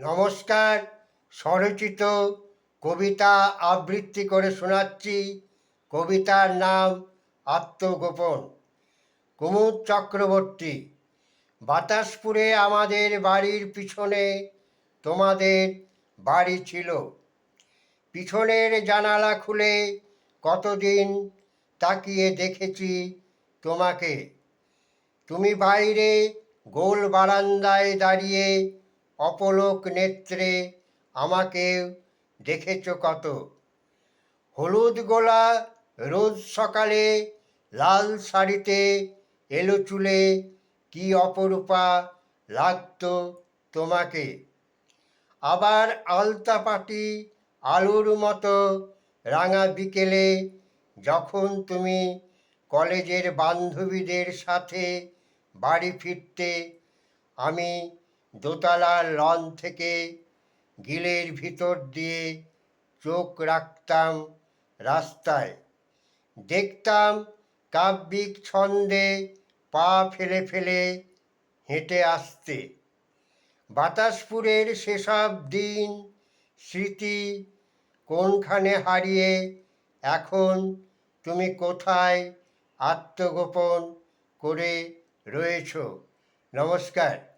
নমস্কার। স্বরচিত কবিতা আবৃত্তি করে শোনাচ্ছি। কবিতার নাম আত্মগোপন। কুমুদ চক্রবর্তী, বাতাসপুরে আমাদের বাড়ির পিছনে তোমাদের বাড়ি ছিল। পিছনের জানালা খুলে কতদিন তাকিয়ে দেখেছি তোমাকে। তুমি বাইরে গোল বারান্দায় দাঁড়িয়ে অপলোক নেত্রে আমাকে দেখেছ কত? হলুদ গোলা রোজ সকালে, লাল শাড়িতে এলো চুলে, কি অপরূপা লাগতো তোমাকে? আবার আলতা পাটি আলুর মতো রাঙা বিকেলে, যখন তুমি কলেজের বান্ধবীদের সাথে বাড়ি ফিরতে, আমি দোতলার লন থেকে গিলের ভিতর দিয়ে চোখ রাখতাম রাস্তায়। দেখতাম কাব্যিক ছন্দে পা ফেলে ফেলে হেঁটে আসতে। বাতাসপুরের সেসব দিন, স্মৃতি কোনখানে হারিয়ে এখন তুমি কোথায় আত্মগোপন করে রয়েছ? নমস্কার।